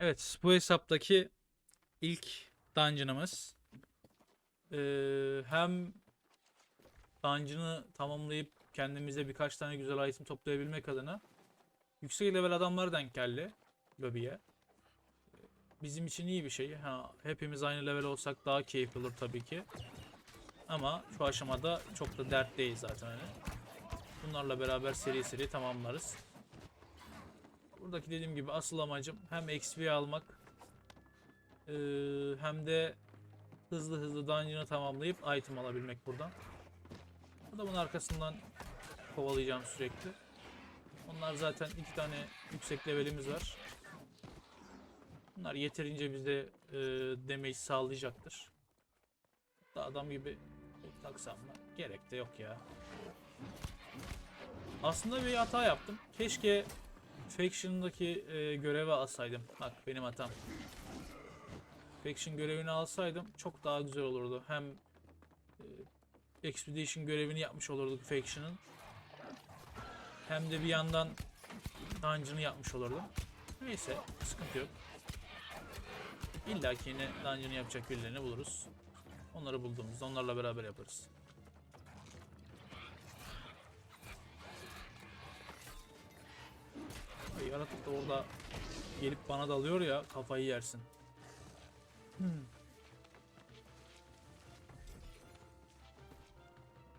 Evet, bu hesaptaki ilk dungeon'ımız. Ee, hem dungeon'ı tamamlayıp kendimize birkaç tane güzel item toplayabilmek adına yüksek level adamlar denk geldi lobiye. Bizim için iyi bir şey. Ha, hepimiz aynı level olsak daha keyifli olur tabii ki. Ama şu aşamada çok da dert değil zaten hani. Bunlarla beraber seri seri tamamlarız. Buradaki dediğim gibi asıl amacım hem XP almak eee, hem de hızlı hızlı dungeon'ı tamamlayıp item alabilmek buradan. Adamın arkasından kovalayacağım sürekli. Onlar zaten iki tane yüksek levelimiz var. Bunlar yeterince bize eee damage sağlayacaktır. Da adam gibi taksam mı? Gerek de yok ya. Aslında bir hata yaptım. Keşke Faction'daki e, göreve alsaydım. Bak benim hatam. Faction görevini alsaydım çok daha güzel olurdu. Hem e, Expedition görevini yapmış olurduk Faction'ın. Hem de bir yandan Dungeon'ı yapmış olurdum. Neyse sıkıntı yok. İlla ki yine Dungeon'ı yapacak birilerini buluruz. Onları bulduğumuzda onlarla beraber yaparız. Yaratık da orada gelip bana dalıyor ya kafayı yersin. Hmm.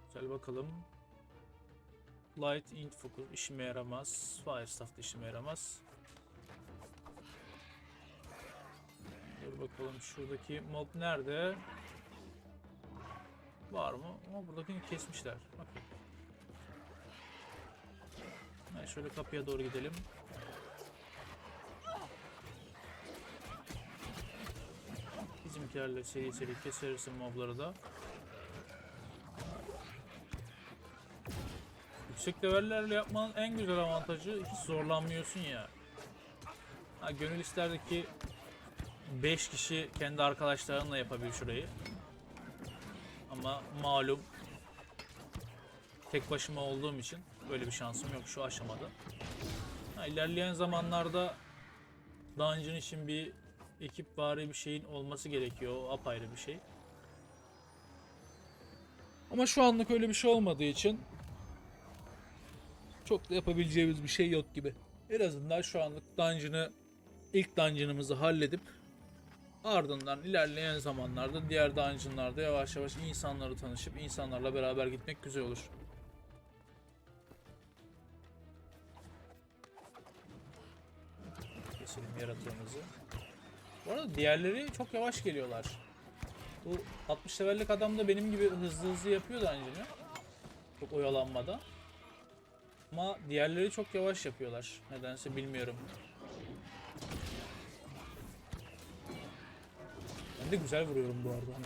Güzel bakalım. Light int focus işime yaramaz. Firestaff da işime yaramaz. Dur bakalım şuradaki mob nerede? Var mı? Ama buradakini kesmişler. Bakın. Ha, şöyle kapıya doğru gidelim. Bizimkilerle seri seri keseriz mobları da. Yüksek levellerle yapmanın en güzel avantajı hiç zorlanmıyorsun ya. Ha, gönül isterdi ki 5 kişi kendi arkadaşlarınla yapabilir şurayı. Ama malum tek başıma olduğum için böyle bir şansım yok şu aşamada. Ha, ilerleyen zamanlarda dungeon için bir ekip bari bir şeyin olması gerekiyor. O apayrı bir şey. Ama şu anlık öyle bir şey olmadığı için çok da yapabileceğimiz bir şey yok gibi. En azından şu anlık dungeon'ı ilk dungeon'ımızı halledip ardından ilerleyen zamanlarda diğer dungeon'larda yavaş yavaş insanları tanışıp insanlarla beraber gitmek güzel olur. Keselim yaratığımızı. Bu arada diğerleri çok yavaş geliyorlar. Bu 60 levellik adam da benim gibi hızlı hızlı yapıyor dungeon'ı. Çok oyalanmadan. Ama diğerleri çok yavaş yapıyorlar. Nedense bilmiyorum. Ben de güzel vuruyorum bu arada. Hani.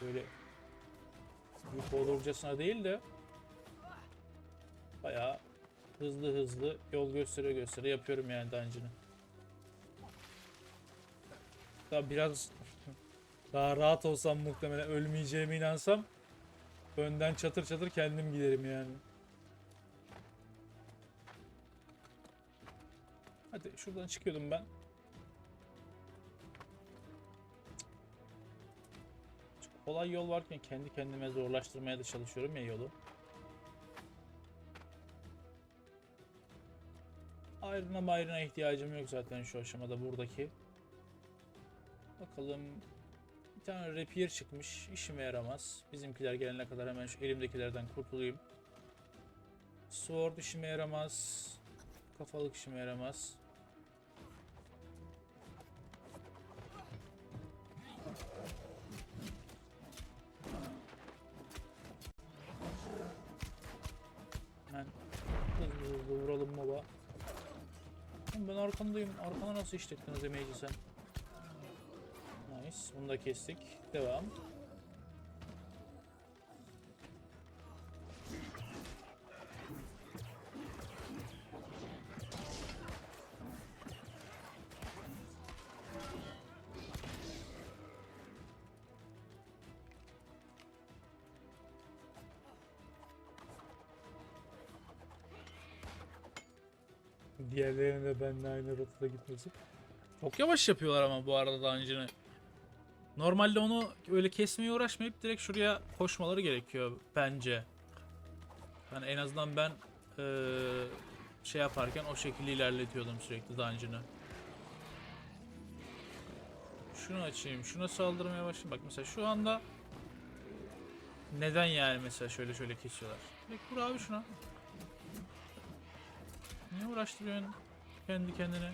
Böyle büyük olurcasına değil de bayağı hızlı hızlı yol göstere göstere yapıyorum yani dungeon'ı. Daha biraz daha rahat olsam muhtemelen ölmeyeceğime inansam önden çatır çatır kendim giderim yani. Hadi şuradan çıkıyordum ben. Çok kolay yol varken kendi kendime zorlaştırmaya da çalışıyorum ya yolu. Ayrına mayrına ihtiyacım yok zaten şu aşamada buradaki. Bakalım. Bir tane rapier çıkmış. İşime yaramaz. Bizimkiler gelene kadar hemen şu elimdekilerden kurtulayım. Sword işime yaramaz. Kafalık işime yaramaz. Hemen hızlı hızlı vuralım. Oğlum Ben arkandayım. Arkana nasıl işlettin o demeyici sen? Bunu da kestik. Devam. Diğerlerine de benimle aynı rotada gitmesi. Çok yavaş yapıyorlar ama bu arada daha. Normalde onu öyle kesmeye uğraşmayıp direkt şuraya koşmaları gerekiyor bence. Yani en azından ben eee, şey yaparken o şekilde ilerletiyordum sürekli dungeon'ı. Şunu açayım, şuna saldırmaya başlayayım. Bak mesela şu anda neden yani mesela şöyle şöyle kesiyorlar? Direkt vur abi şuna. Niye uğraştırıyorsun kendi kendine?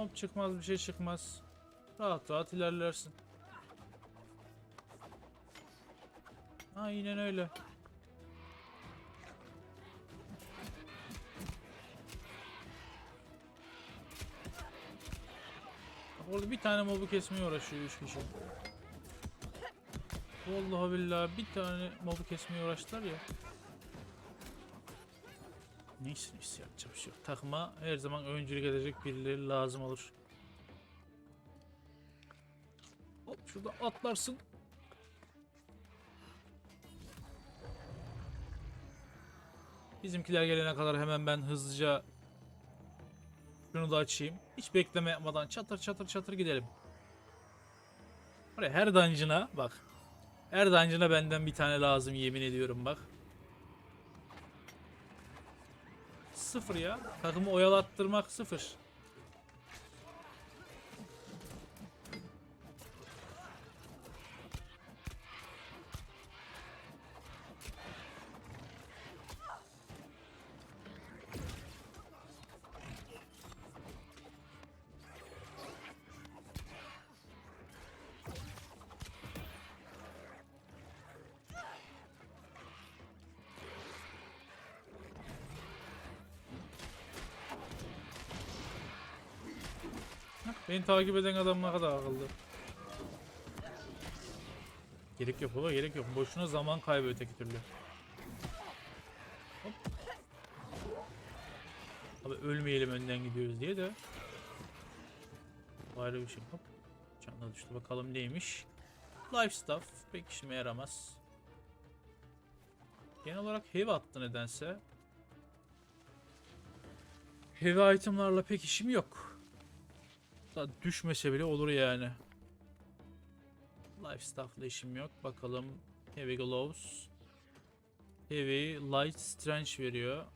Mob çıkmaz bir şey çıkmaz. Rahat rahat ilerlersin. Aynen öyle. Orada bir tane mobu kesmeye uğraşıyor 3 kişi. Vallahi billahi bir tane mobu kesmeye uğraştılar ya. Neyse neyse yapacak bir şey. Takıma her zaman öncülük edecek birileri lazım olur. Hop şurada atlarsın. Bizimkiler gelene kadar hemen ben hızlıca şunu da açayım. Hiç bekleme yapmadan çatır çatır çatır gidelim. Oraya her dungeon'a bak. Her dungeon'a benden bir tane lazım yemin ediyorum bak. Sıfır ya. Takımı oyalattırmak sıfır. Beni takip eden adam ne kadar akıllı. Gerek yok baba gerek yok. Boşuna zaman kaybı öteki türlü. Hop. Abi ölmeyelim önden gidiyoruz diye de. Ayrı bir şey. Hop. Çanta düştü bakalım neymiş. Life stuff pek işime yaramaz. Genel olarak heavy attı nedense. Heavy itemlarla pek işim yok. Düşmese bile olur yani. Life stuff'la işim yok. Bakalım. Heavy gloves. Heavy light strength veriyor.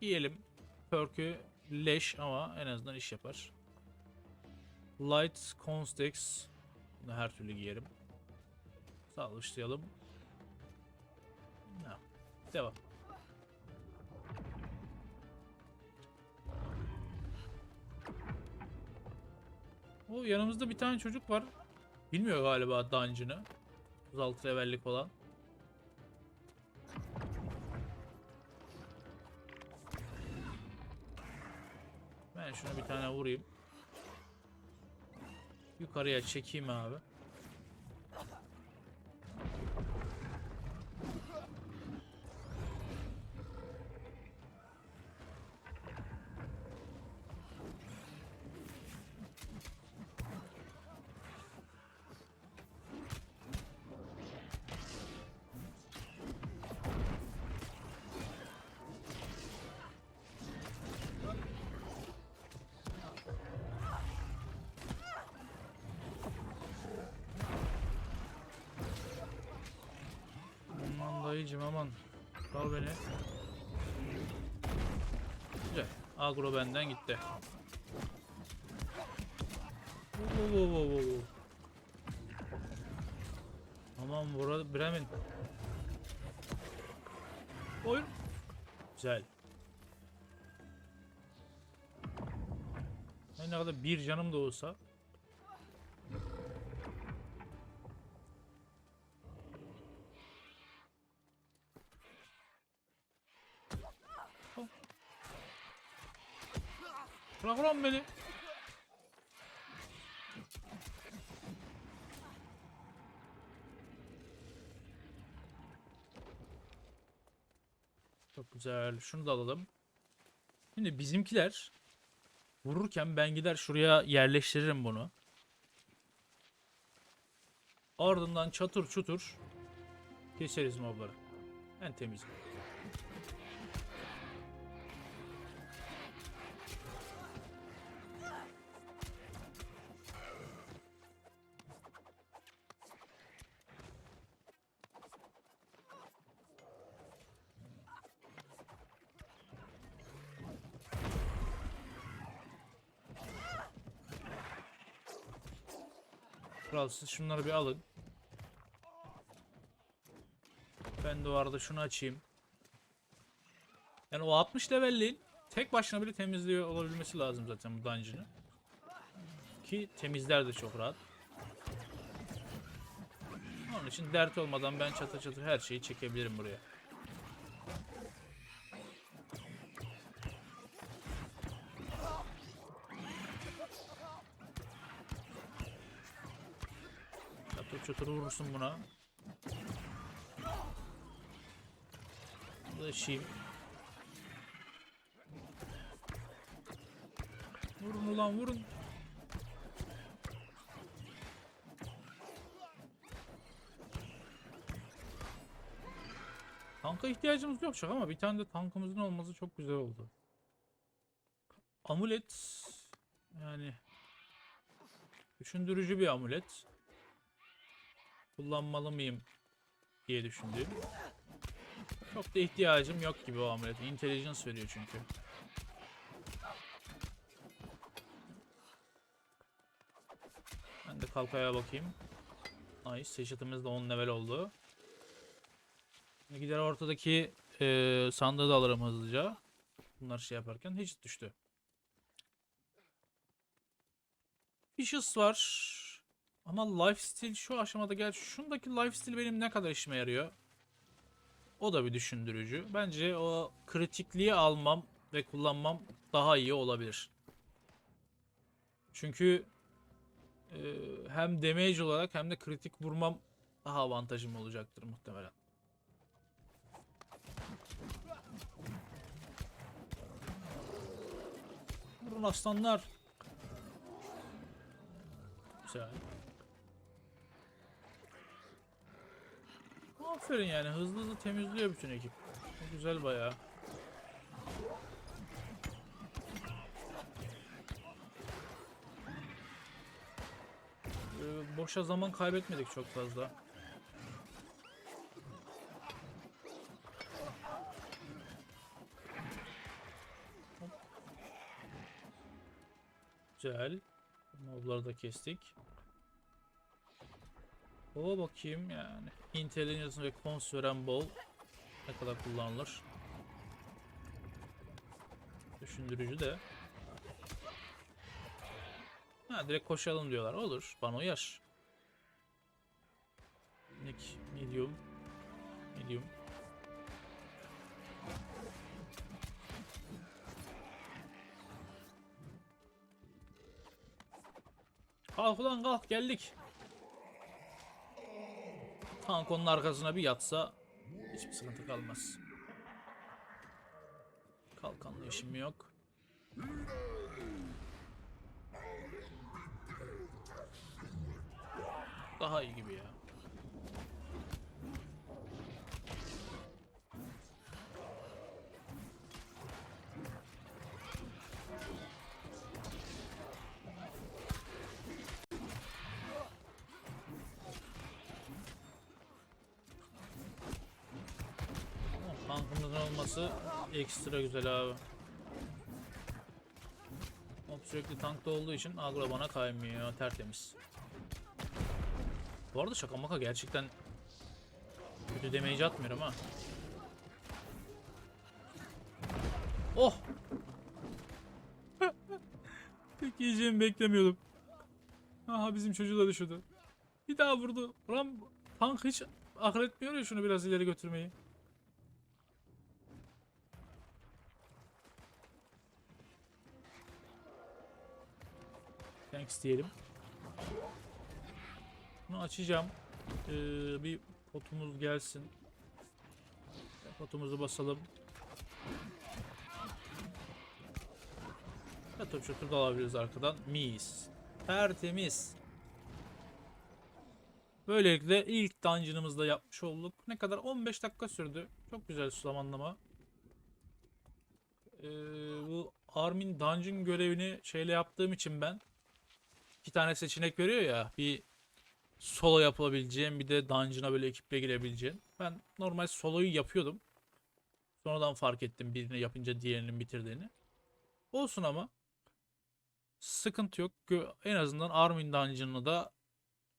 Giyelim. Perk'ü leş ama en azından iş yapar. Light constex. Bunu her türlü giyerim. Sağlıçlayalım. No. Devam. O yanımızda bir tane çocuk var. Bilmiyor galiba dungeon'ı. 36 levellik olan. Ben şuna bir tane vurayım. Yukarıya çekeyim abi. Dayıcım aman. Sal beni. Güzel. Agro benden gitti. Wo, wo, wo, wo. Aman burada Bremen. Oyun. Güzel. Her ne kadar bir canım da olsa Bırak ulan beni. Çok güzel. Şunu da alalım. Şimdi bizimkiler vururken ben gider şuraya yerleştiririm bunu. Ardından çatır çutur keseriz mobları. En temiz. Kral siz şunları bir alın. Ben de o şunu açayım. Yani o 60 levelliğin tek başına bile temizliyor olabilmesi lazım zaten bu dungeon'ı. Ki temizler de çok rahat. Onun için dert olmadan ben çatır çatır her şeyi çekebilirim buraya. Çatır vurursun buna. Ulaşayım. Vurun ulan vurun. Tanka ihtiyacımız yok çok ama bir tane de tankımızın olması çok güzel oldu. Amulet yani düşündürücü bir amulet. Kullanmalı mıyım diye düşündüm. Çok da ihtiyacım yok gibi o ameliyata. Intelligence veriyor çünkü. Ben de kalkaya bakayım. Nice. Seçitimiz de 10 level oldu. Gider ortadaki eee sandığı da alırım hızlıca. Bunlar şey yaparken hiç düştü. Fishes var. Ama lifesteal şu aşamada gel. Şundaki lifesteal benim ne kadar işime yarıyor? O da bir düşündürücü. Bence o kritikliği almam ve kullanmam daha iyi olabilir. Çünkü e, hem damage olarak hem de kritik vurmam daha avantajım olacaktır muhtemelen. Vurun aslanlar. Güzel. Aferin yani hızlı hızlı temizliyor bütün ekip. O güzel bayağı. Ee, boşa zaman kaybetmedik çok fazla. Güzel. Mobları da kestik. O bakayım yani. Intelligence ve cons veren bol ne kadar kullanılır? Düşündürücü de. Ha direkt koşalım diyorlar. Olur. Bana uyar. Nick medium. Medium. Kalk ulan kalk geldik. Tank onun arkasına bir yatsa hiçbir sıkıntı kalmaz. Kalkanlı işim yok. Daha iyi gibi ya. Olması ekstra güzel abi. Hop sürekli tankta olduğu için agro bana kaymıyor. Tertemiz. Bu arada şaka maka gerçekten kötü damage atmıyorum ha. Oh! Pek yiyeceğimi beklemiyordum. Aha bizim çocuğu da düşürdü. Bir daha vurdu. Ulan tank hiç akıl etmiyor ya şunu biraz ileri götürmeyi. Thanks diyelim. Bunu açacağım. Ee, bir potumuz gelsin. Potumuzu basalım. Çatır çatır da alabiliriz arkadan. Mis. Tertemiz. Böylelikle ilk dungeon'ımızı da yapmış olduk. Ne kadar? 15 dakika sürdü. Çok güzel zamanlama. Ee, bu Armin dungeon görevini şeyle yaptığım için ben iki tane seçenek veriyor ya. Bir solo yapılabileceğim bir de dungeon'a böyle ekiple girebileceğin. Ben normal soloyu yapıyordum. Sonradan fark ettim birini yapınca diğerinin bitirdiğini. Olsun ama. Sıkıntı yok. En azından Armin Dungeon'ını da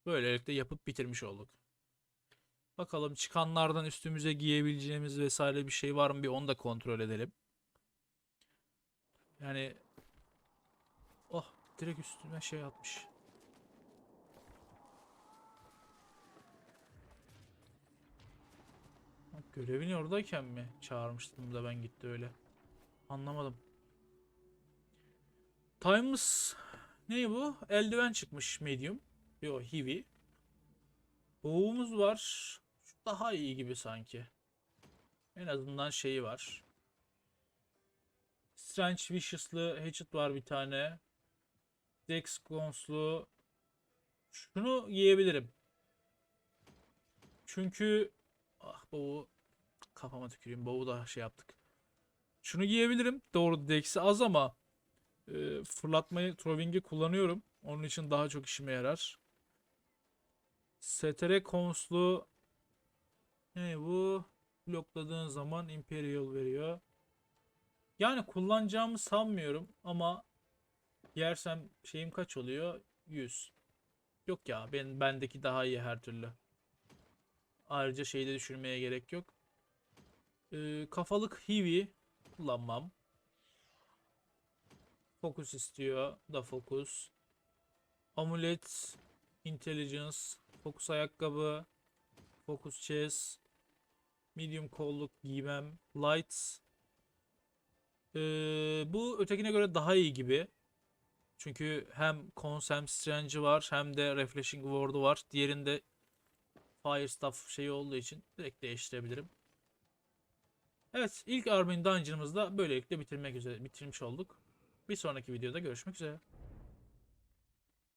böylelikle yapıp bitirmiş olduk. Bakalım çıkanlardan üstümüze giyebileceğimiz vesaire bir şey var mı bir onu da kontrol edelim. Yani direkt üstüme şey atmış. Görevini oradayken mi çağırmıştım da ben gitti öyle. Anlamadım. Times ne bu? Eldiven çıkmış medium. Yo heavy. Boğumuz var. Şu daha iyi gibi sanki. En azından şeyi var. Strange Vicious'lı Hatchet var bir tane. Dex Gons'lu. Şunu giyebilirim. Çünkü ah boğu kafama tüküreyim. Boğu da şey yaptık. Şunu giyebilirim. Doğru Dex'i az ama e, fırlatmayı Throwing'i kullanıyorum. Onun için daha çok işime yarar. STR konslu ne bu? Blokladığın zaman Imperial veriyor. Yani kullanacağımı sanmıyorum ama yersem şeyim kaç oluyor? 100. Yok ya ben bendeki daha iyi her türlü. Ayrıca şeyi de düşürmeye gerek yok. Ee, kafalık heavy kullanmam. Fokus istiyor. Da fokus. Amulet. Intelligence. Fokus ayakkabı. Fokus chest. Medium kolluk giymem. Lights. Ee, bu ötekine göre daha iyi gibi. Çünkü hem Cons hem Strange'i var hem de Refreshing Ward'u var. Diğerinde Fire Staff şeyi olduğu için direkt değiştirebilirim. Evet ilk Armin Dungeon'ımızı da böylelikle bitirmek üzere bitirmiş olduk. Bir sonraki videoda görüşmek üzere.